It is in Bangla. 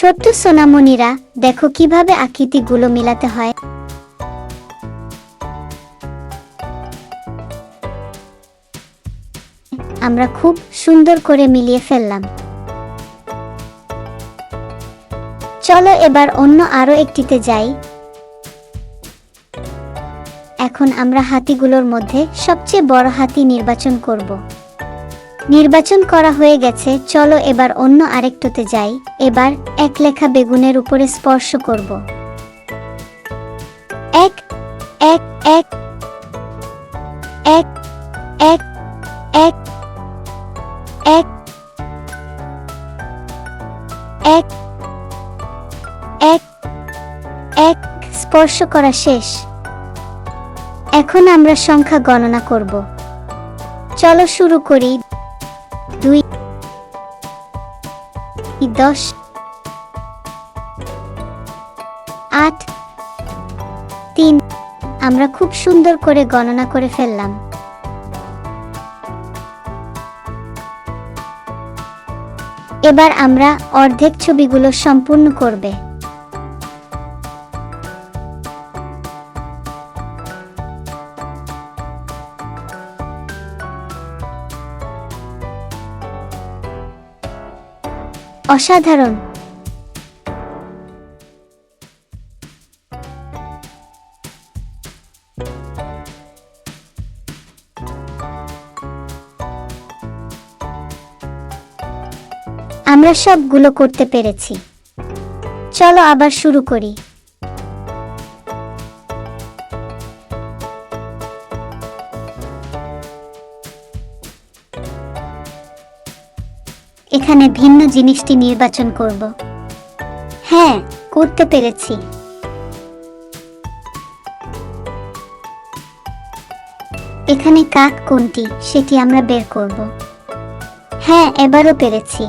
ছোট্ট সোনামণিরা, দেখো কীভাবে আকৃতিগুলো মিলাতে হয়। আমরা খুব সুন্দর করে মিলিয়ে ফেললাম। চলো এবার অন্য আরও একটিতে যাই। এখন আমরা হাতিগুলোর মধ্যে সবচেয়ে বড় হাতি নির্বাচন করব। নির্বাচন করা হয়ে গেছে চলো এবার অন্য আরেকটাতে যাই এবার এক লেখা বেগুনের উপরে স্পর্শ করব এক এক এক এক এক এক এক এক এক এক স্পর্শ করা শেষ এখন আমরা সংখ্যা গণনা করব চলো শুরু করি দশ, আট, তিন। আমরা খুব সুন্দর করে গণনা করে ফেললাম। এবার আমরা অর্ধেক ছবিগুলো সম্পূর্ণ করবে। অসাধারণ। আমরা সবগুলো করতে পেরেছি। চলো আবার শুরু করি। এখানে ভিন্ন জিনিসটি নির্বাচন করব। হ্যাঁ করতে পেরেছি। এখানে কাক কোনটি, সেটি আমরা বের করব। হ্যাঁ এবারও পেরেছি।